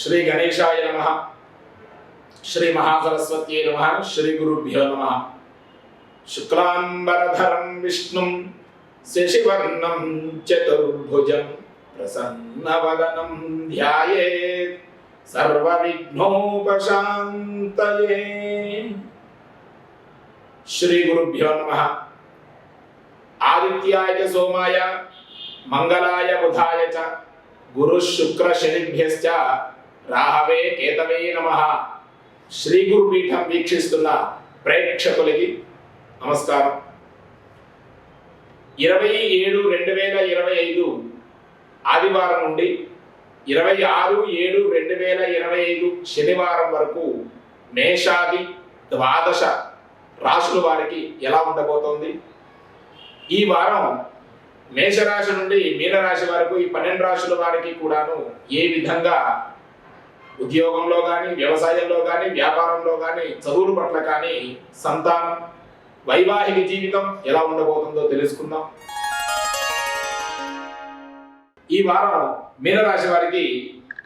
శ్రీ గణేశాయ నమ. శ్రీ మహాసరస్వత్యై నమ. శ్రీ గురుభ్యో నమ. శుక్లాంబరధరం విష్ణుం శశివర్ణం చతుర్భుజం ప్రసన్నవదనం ధ్యాయేత్. సర్వవిఘ్నోపశాంతయే. శ్రీ గురుభ్యో నమ. ఆదిత్యాయ సోమాయ మంగళాయ బుధాయ చ గురు శుక్ర శనిభ్యశ్చ రాహవే కేతవే నమ. శ్రీ గురుపీఠం వీక్షిస్తున్న ప్రేక్షకులకి నమస్కారం. ఇరవై ఏడు రెండు వేల ఇరవై ఐదు ఆదివారం నుండి ఇరవై ఆరు ఏడు రెండు వేల ఇరవై ఐదు శనివారం వరకు మేషాది ద్వాదశ రాశుల వారికి ఎలా ఉండబోతోంది? ఈ వారం మేషరాశి నుండి మీనరాశి వరకు ఈ పన్నెండు రాశుల వారికి కూడాను ఏ విధంగా ఉద్యోగంలో కానీ వ్యవసాయంలో కానీ వ్యాపారంలో కానీ చదువుల పట్ల కానీ సంతానం వైవాహిక జీవితం ఎలా ఉండబోతుందో తెలుసుకుందాం. ఈ వారం మీనరాశి వారికి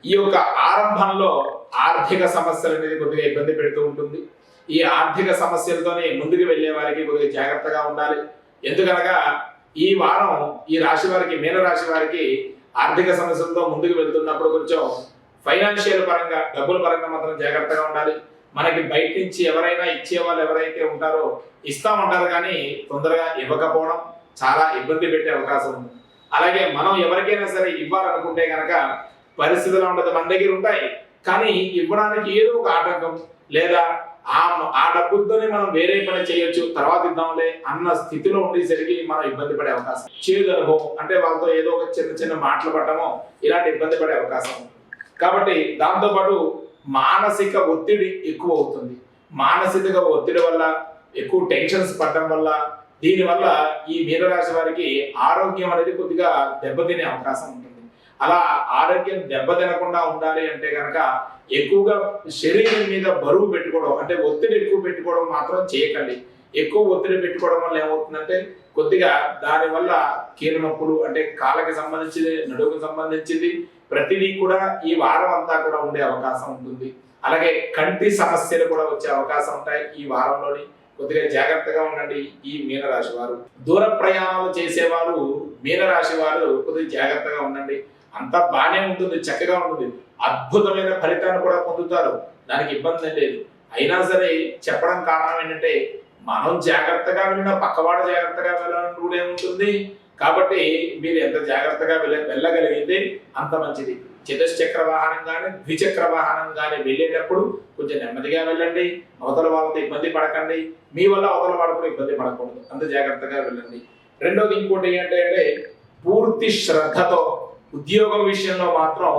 ఈ యొక్క ఆరంభంలో ఆర్థిక సమస్యలు అనేది కొద్దిగా ఇబ్బంది పెడుతూ ఉంటుంది. ఈ ఆర్థిక సమస్యలతోనే ముందుకు వెళ్ళే వారికి కొద్దిగా జాగ్రత్తగా ఉండాలి. ఎందుకనగా ఈ వారం ఈ రాశి వారికి మీనరాశి వారికి ఆర్థిక సమస్యలతో ముందుకు వెళ్తున్నప్పుడు కొంచెం ఫైనాన్షియల్ పరంగా డబ్బుల పరంగా మాత్రం జాగ్రత్తగా ఉండాలి. మనకి బయట నుంచి ఎవరైనా ఇచ్చే వాళ్ళు ఎవరైతే ఉంటారో ఇస్తా ఉంటారు కానీ తొందరగా ఇవ్వకపోవడం చాలా ఇబ్బంది పెట్టే అవకాశం ఉంది. అలాగే మనం ఎవరికైనా సరే ఇవ్వాలనుకుంటే కనుక పరిస్థితులు ఉండదు మన దగ్గర ఉంటాయి. కానీ ఇవ్వడానికి ఏదో ఒక ఆటంకం లేదా ఆ ఆ డబ్బుతోనే మనం వేరే పని చేయొచ్చు తర్వాత ఇద్దాంలే అన్న స్థితిలో ఉండేసరికి మనం ఇబ్బంది పడే అవకాశం. చేదు అనుభవం అంటే వాళ్ళతో ఏదో ఒక చిన్న చిన్న మాటలు పడటమో ఇలాంటి ఇబ్బంది పడే అవకాశం ఉంది. కాబట్టి దాంతోపాటు మానసిక ఒత్తిడి ఎక్కువ అవుతుంది మానసిక ఒత్తిడి వల్ల ఎక్కువ టెన్షన్స్ పడడం వల్ల దీనివల్ల ఈ మీనరాశి వారికి ఆరోగ్యం అనేది కొద్దిగా దెబ్బతినే అవకాశం ఉంటుంది. అలా ఆరోగ్యం దెబ్బతినకుండా ఉండాలి అంటే కనుక ఎక్కువగా శరీరం మీద బరువు పెట్టుకోవడం అంటే ఒత్తిడి ఎక్కువ పెట్టుకోవడం మాత్రం చేయకండి. ఎక్కువ ఒత్తిడి పెట్టుకోవడం వల్ల ఏమవుతుందంటే కొద్దిగా దానివల్ల కీళ్ళ నొప్పులు అంటే కాళ్ళకి సంబంధించింది నడుముకు సంబంధించింది ప్రతిదీ కూడా ఈ వారం అంతా కూడా ఉండే అవకాశం ఉంటుంది. అలాగే కంటి సమస్యలు కూడా వచ్చే అవకాశం ఉంటాయి ఈ వారంలోని. కొద్దిగా జాగ్రత్తగా ఉండండి ఈ మీనరాశి వారు. దూర ప్రయాణాలు చేసేవారు మీనరాశి వారు కొద్దిగా జాగ్రత్తగా ఉండండి. అంతా బాగానే ఉంటుంది చక్కగా ఉంటుంది. అద్భుతమైన ఫలితాన్ని కూడా పొందుతారు. దానికి ఇబ్బంది లేదు. అయినా సరే చెప్పడం కారణం ఏంటంటే మనం జాగ్రత్తగా వెళ్ళినా పక్కవాడు జాగ్రత్తగా వెళ్ళడం రూల్ ఏముంటుంది? కాబట్టి మీరు ఎంత జాగ్రత్తగా వెళ్ళ వెళ్ళగలిగితే అంత మంచిది. చతుశ్చక్ర వాహనం కానీ ద్విచక్ర వాహనం కానీ వెళ్ళేటప్పుడు కొంచెం నెమ్మదిగా వెళ్ళండి. అవతల వాళ్ళతో ఇబ్బంది పడకండి. మీ వల్ల అవతల వాడు కూడా ఇబ్బంది పడకూడదు. అంత జాగ్రత్తగా వెళ్ళండి. రెండోది ఇంకోటి ఏంటంటే పూర్తి శ్రద్ధతో ఉద్యోగం విషయంలో మాత్రం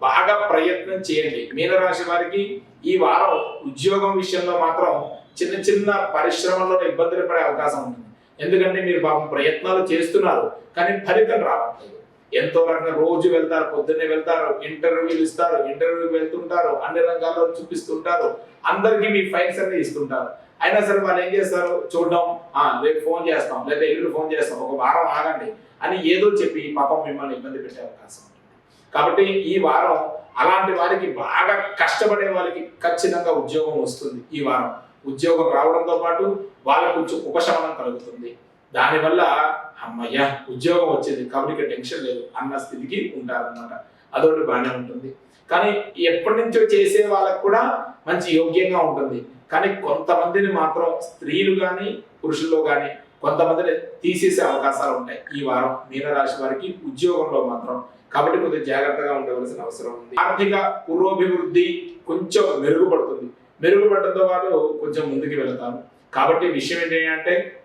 బాగా ప్రయత్నం చేయండి. మీనరాశి వారికి ఈ వారం ఉద్యోగం విషయంలో మాత్రం చిన్న చిన్న పరిశ్రమల్లో ఇబ్బందులు పడే అవకాశం ఉంటుంది. ఎందుకంటే మీరు పాపం ప్రయత్నాలు చేస్తున్నారు కానీ ఫలితం రావట్లేదు. ఎంతో రకంగా రోజు వెళ్తారు పొద్దున్నే వెళ్తారు ఇంటర్వ్యూలు ఇస్తారు ఇంటర్వ్యూకి వెళ్తుంటారు అన్ని రంగాల్లో చూపిస్తుంటారు అందరికీ మీ ఫైల్స్ అన్ని ఇస్తుంటారు. అయినా సరే వాళ్ళు ఏం చేస్తారు? చూడడం ఆ రేపు ఫోన్ చేస్తాం లేదా ఎల్లుండి ఫోన్ చేస్తాం ఒక వారం ఆగండి అని ఏదో చెప్పి పాపం మిమ్మల్ని ఇబ్బంది పెట్టే అవకాశం ఉంటుంది. కాబట్టి ఈ వారం అలాంటి వారికి బాగా కష్టపడే వాళ్ళకి ఖచ్చితంగా ఉద్యోగం వస్తుంది ఈ వారం. ఉద్యోగం రావడంతో పాటు వాళ్ళకు కొంచెం ఉపశమనం కలుగుతుంది. దానివల్ల అమ్మయ్య ఉద్యోగం వచ్చేది కాబట్టి టెన్షన్ లేదు అన్న స్థితికి ఉంటారన్నమాట. అదొకటి బాగానే ఉంటుంది. కానీ ఎప్పటి నుంచో చేసే వాళ్ళకు కూడా మంచి యోగ్యంగా ఉంటుంది. కానీ కొంతమందిని మాత్రం స్త్రీలు కానీ పురుషుల్లో కానీ కొంతమందిని తీసేసే అవకాశాలు ఉంటాయి. ఈ వారం మీనరాశి వారికి ఉద్యోగంలో మాత్రం కాబట్టి కొద్దిగా జాగ్రత్తగా ఉండవలసిన అవసరం ఉంది. ఆర్థిక పురోభివృద్ధి కొంచెం మెరుగుపడుతుంది. మెరుగుపడడంతో పాటు కొంచెం ముందుకు వెళతారు కాబట్టి విషయం ఏంటంటే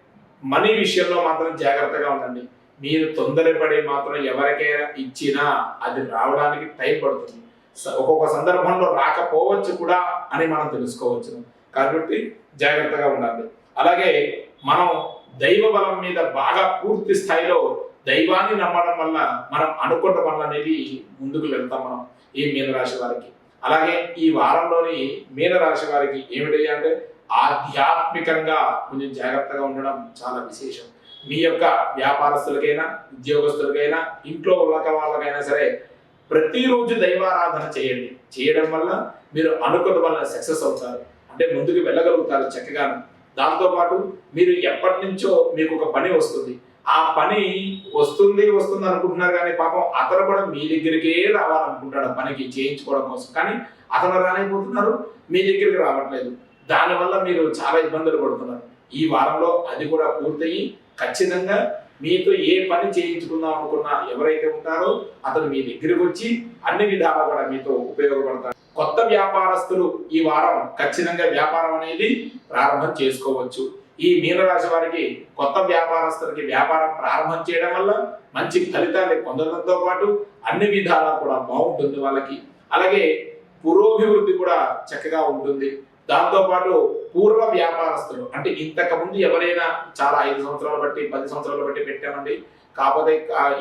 మనీ విషయంలో మాత్రం జాగ్రత్తగా ఉండండి. మీరు తొందరపడి మాత్రం ఎవరికైనా ఇచ్చినా అది రావడానికి టైం పడుతుంది. స- ఒక్కొక్క సందర్భంలో రాకపోవచ్చు కూడా అని మనం తెలుసుకోవచ్చు. కాబట్టి జాగ్రత్తగా ఉండాలి. అలాగే మనం దైవ బలం మీద బాగా పూర్తి స్థాయిలో దైవాన్ని నమ్మడం వల్ల మనం అనుకున్న పనులు అనేది ముందుకు వెళ్తాం మనం ఈ మీనరాశి వారికి. అలాగే ఈ వారంలోని మీనరాశి వారికి ఏమిటి అంటే ఆధ్యాత్మికంగా కొంచెం జాగ్రత్తగా ఉండడం చాలా విశేషం. మీ యొక్క వ్యాపారస్తులకైనా ఉద్యోగస్తులకైనా ఇంట్లో ఉన్న వాళ్ళకైనా సరే ప్రతిరోజు దైవారాధన చేయండి. చేయడం వల్ల మీరు అనుకున్న వల్ల సక్సెస్ అవుతారు. అంటే ముందుకు వెళ్ళగలుగుతారు చక్కగాను. దాంతోపాటు మీరు ఎప్పటి నుంచో మీకు ఒక పని వస్తుంది. ఆ పని వస్తుంది వస్తుంది అనుకుంటున్నారు కానీ పాపం అతను కూడా మీ దగ్గరికే రావాలనుకుంటాడు పనికి చేయించుకోవడం కోసం. కానీ అతను రానైపోతున్నారు మీ దగ్గరికి రావట్లేదు. దానివల్ల మీరు చాలా ఇబ్బందులు పడుతున్నారు. ఈ వారంలో అది కూడా పూర్తయి ఖచ్చితంగా మీతో ఏ పని చేయించుకుందాం అనుకున్నా ఎవరైతే ఉంటారో అతను మీ దగ్గరికి వచ్చి అన్ని విధాలు కూడా మీతో ఉపయోగపడతారు. కొత్త వ్యాపారస్తులు ఈ వారం ఖచ్చితంగా వ్యాపారం అనేది ప్రారంభం చేసుకోవచ్చు. ఈ మీనరాశి వారికి కొత్త వ్యాపారస్తులకి వ్యాపారం ప్రారంభం చేయడం వల్ల మంచి ఫలితాలు పొందడంతో పాటు అన్ని విధాలా కూడా బాగుంటుంది వాళ్ళకి. అలాగే పురోభివృద్ధి కూడా చక్కగా ఉంటుంది. దాంతోపాటు పూర్వ వ్యాపారస్తులు అంటే ఇంతకు ముందు ఎవరైనా చాలా ఐదు సంవత్సరాలు బట్టి పది సంవత్సరాలు బట్టి పెట్టామండి. కాకపోతే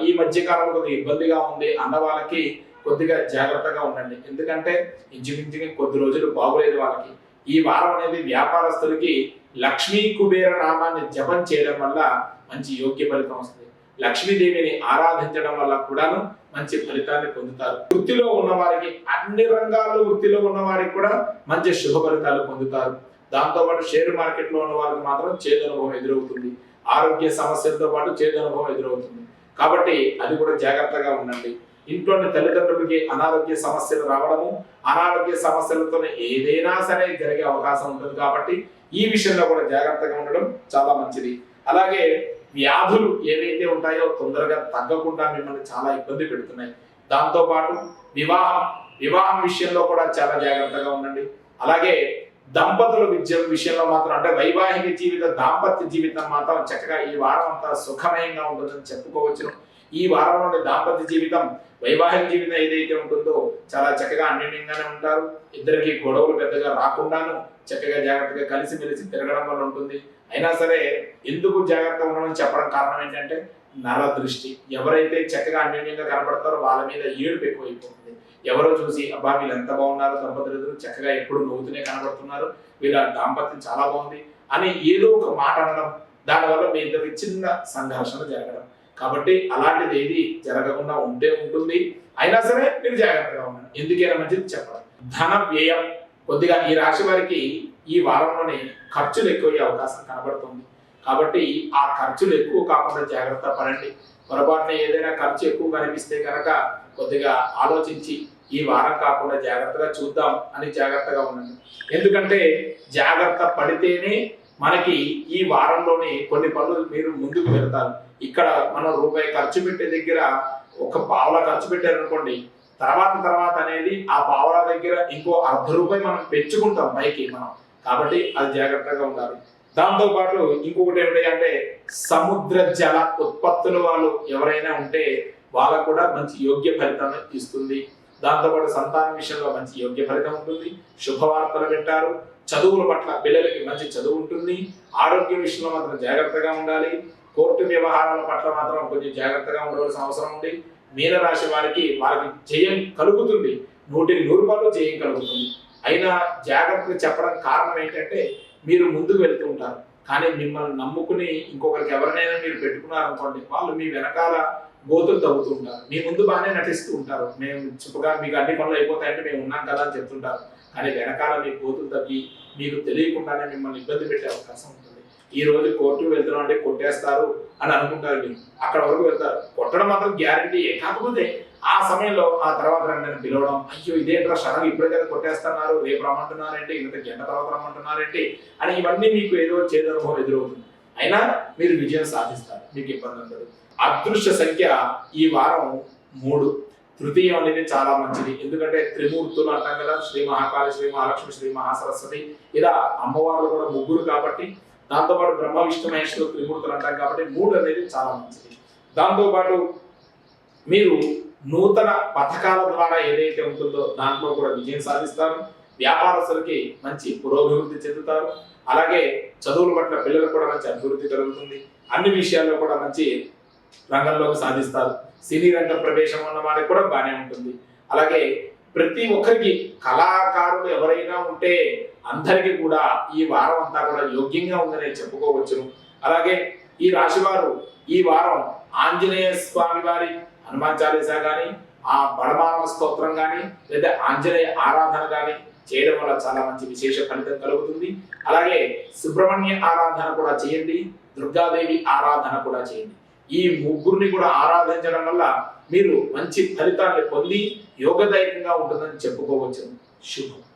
ఈ మధ్య కాలంలో కొద్దిగా ఇబ్బందిగా ఉంది అన్న వాళ్ళకి కొద్దిగా జాగ్రత్తగా ఉండండి. ఎందుకంటే ఇంచుమించుగా కొద్ది రోజులు బాగోలేదు వాళ్ళకి. ఈ వారం అనేది వ్యాపారస్తులకి లక్ష్మీ కుబేర నామాన్ని జపం చేయడం వల్ల మంచి యోగ్య ఫలితం వస్తుంది. లక్ష్మీదేవిని ఆరాధించడం వల్ల కూడాను మంచి ఫలితాన్ని పొందుతారు. వృత్తిలో ఉన్న వారికి అన్ని రంగాల్లో వృత్తిలో ఉన్న వారికి కూడా మంచి శుభ ఫలితాలు పొందుతారు. దాంతోపాటు షేర్ మార్కెట్లో ఉన్న వారికి మాత్రం చేదు అనుభవం ఎదురవుతుంది. ఆరోగ్య సమస్యలతో పాటు చేదు అనుభవం ఎదురవుతుంది. కాబట్టి అది కూడా జాగ్రత్తగా ఉండండి. ఇంట్లోని తల్లిదండ్రులకి అనారోగ్య సమస్యలు రావడము అనారోగ్య సమస్యలతో ఏదైనా సరే జరిగే అవకాశం ఉంటుంది కాబట్టి ఈ విషయంలో కూడా జాగ్రత్తగా ఉండడం చాలా మంచిది. అలాగే వ్యాధులు ఏవైతే ఉంటాయో తొందరగా తగ్గకుండా మిమ్మల్ని చాలా ఇబ్బంది పెడుతున్నాయి. దాంతో పాటు వివాహం వివాహం విషయంలో కూడా చాలా జాగ్రత్తగా ఉండండి. అలాగే దంపతుల విద్య విషయంలో మాత్రం అంటే వైవాహిక జీవిత దాంపత్య జీవితం మాత్రం చక్కగా ఈ వారం అంతా సుఖమయంగా ఉంటుందని చెప్పుకోవచ్చును. ఈ వారంలోని దాంపత్య జీవితం వైవాహిక జీవితం ఏదైతే ఉంటుందో చాలా చక్కగా అన్యోన్యంగానే ఉంటారు. ఇద్దరికి గొడవలు పెద్దగా రాకుండాను చక్కగా జాగ్రత్తగా కలిసిమెలిసి తిరగడం వల్ల ఉంటుంది. అయినా సరే ఎందుకు జాగ్రత్త ఉండడం చెప్పడం కారణం ఏంటంటే నర దృష్టి. ఎవరైతే చక్కగా అన్యోన్యంగా కనబడతారో వాళ్ళ మీద ఏడుపు ఎక్కువైపోతుంది. ఎవరో చూసి అబ్బా వీళ్ళు ఎంత బాగున్నారు దంపతులు చక్కగా ఎప్పుడు నవ్వుతూనే కనబడుతున్నారు వీళ్ళ దాంపత్యం చాలా బాగుంది అని ఏదో ఒక మాట అనడం దానివల్ల మీ ఇద్దరికి చిన్న సంఘర్షణ జరగడం. కాబట్టి అలాంటిది ఏది జరగకుండా ఉంటే ఉంటుంది. అయినా సరే మీరు జాగ్రత్తగా ఉండండి. ఎందుకైనా మంచిది చెప్పడం ధన వ్యయం. కొద్దిగా ఈ రాశి వారికి ఈ వారంలోనే ఖర్చులు ఎక్కువయ్యే అవకాశం కనబడుతుంది. కాబట్టి ఆ ఖర్చులు ఎక్కువ కాకుండా జాగ్రత్త పడండి. పొరపాటున ఏదైనా ఖర్చు ఎక్కువ కనిపిస్తే కనుక కొద్దిగా ఆలోచించి ఈ వారం కాకుండా జాగ్రత్తగా చూద్దాం అని జాగ్రత్తగా ఉండండి. ఎందుకంటే జాగ్రత్త పడితేనే మనకి ఈ వారంలోనే కొన్ని పనులు మీరు ముందుకు వెళ్తారు. ఇక్కడ మనం రూపాయి ఖర్చు పెట్టే దగ్గర ఒక పావుల ఖర్చు పెట్టారనుకోండి తర్వాత తర్వాత అనేది ఆ పావుల దగ్గర ఇంకో అర్ధ రూపాయి మనం పెంచుకుంటాం పైకి మనం. కాబట్టి అది జాగ్రత్తగా ఉండాలి. దాంతో పాటు ఇంకొకటి ఏమిటి అంటే సముద్ర జల ఉత్పత్తుల వాళ్ళు ఎవరైనా ఉంటే వాళ్ళకు కూడా మంచి యోగ్య ఫలితం ఇస్తుంది. దాంతోపాటు సంతాన విషయంలో మంచి యోగ్య ఫలితం ఉంటుంది. శుభవార్తలు వింటారు. చదువుల పట్ల పిల్లలకి మంచి చదువు ఉంటుంది. ఆరోగ్య విషయంలో మాత్రం జాగ్రత్తగా ఉండాలి. కోర్టు వ్యవహారాల పట్ల మాత్రం కొంచెం జాగ్రత్తగా ఉండవలసిన అవసరం ఉంది. మీనరాశి వారికి వారికి జయం కలుగుతుంది. నూటికి నూరు రూపాయలు జయం కలుగుతుంది. అయినా జాగ్రత్తగా చెప్పడం కారణం ఏంటంటే మీరు ముందుకు వెళ్తూ ఉంటారు. కానీ మిమ్మల్ని నమ్ముకుని ఇంకొకరికి ఎవరినైనా మీరు పెట్టుకున్నారనుకోండి వాళ్ళు మీ వెనకాల గోతులు తవ్వుతూ ఉంటారు. మీ ముందు బాగానే నటిస్తూ ఉంటారు. మేము చెప్పగా మీకు అన్ని పనులు అయిపోతాయంటే మేము ఉన్నాం కదా అని చెప్తుంటారు. కానీ వెనకాల మీ గోతులు తవ్వి మీకు తెలియకుండానే మిమ్మల్ని ఇబ్బంది పెట్టే అవకాశం ఉంటుంది. ఈ రోజు కోర్టు వెళ్తున్నాం అంటే కొట్టేస్తారు అని అనుకుంటారు మీరు. అక్కడ వరకు వెళ్తారు. కొట్టడం మాత్రం గ్యారంటీ కాకపోతే ఆ సమయంలో ఆ తర్వాత నన్ను పిలవడం అయ్యో ఇదేంట్రా సడన్ ఇప్పుడే కదా కొట్టేస్తున్నారు రేపు రమ్మంటున్నారంటే ఇంత గంట తర్వాత రమ్మంటున్నారంటే అని ఇవన్నీ మీకు ఏదో చేదనుభవం ఎదురవుతుంది. అయినా మీరు విజయం సాధిస్తారు. మీకు ఇబ్బంది ఉండదు. అదృశ్య సంఖ్య ఈ వారం మూడు. తృతీయం అనేది చాలా మంచిది. ఎందుకంటే త్రిమూర్తులు అంటాం కదా శ్రీ మహాకాళి శ్రీ మహాలక్ష్మి శ్రీ మహాసరస్వతి. ఇలా అమ్మవార్లు కూడా ముగ్గురు కాబట్టి దాంతోపాటు బ్రహ్మ విష్ణు మహేశ్వరు త్రిమూర్తులు అంటాం కాబట్టి మూడు అనేది చాలా మంచిది. దాంతోపాటు మీరు నూతన పథకాల ద్వారా ఏదైతే ఉంటుందో దాంట్లో కూడా విజయం సాధిస్తారు. వ్యాపారస్తులకి మంచి పురోభివృద్ధి చెందుతారు. అలాగే చదువుల పట్ల పిల్లలకు కూడా మంచి అభివృద్ధి కలుగుతుంది. అన్ని విషయాల్లో కూడా మంచి రంగంలోకి సాధిస్తారు. సినీ రంగ ప్రవేశం ఉన్న వారికి కూడా బాగానే ఉంటుంది. అలాగే ప్రతి ఒక్కరికి కళాకారులు ఎవరైనా ఉంటే అందరికీ కూడా ఈ వారం అంతా కూడా యోగ్యంగా ఉందని చెప్పుకోవచ్చును. అలాగే ఈ రాశివారు ఈ వారం ఆంజనేయ స్వామి వారి హనుమాన్ చాలీసా కానీ ఆ బడమానవ స్తోత్రం కానీ లేదా ఆంజనేయ ఆరాధన కానీ చేయడం వల్ల చాలా మంచి విశేష ఫలితం కలుగుతుంది. అలాగే సుబ్రహ్మణ్య ఆరాధన కూడా చేయండి దుర్గాదేవి ఆరాధన కూడా చేయండి. ఈ ముగ్గురిని కూడా ఆరాధించడం వల్ల మీరు మంచి ఫలితాన్ని పొంది యోగదాయకంగా ఉంటుందని చెప్పుకోవచ్చు శుభం.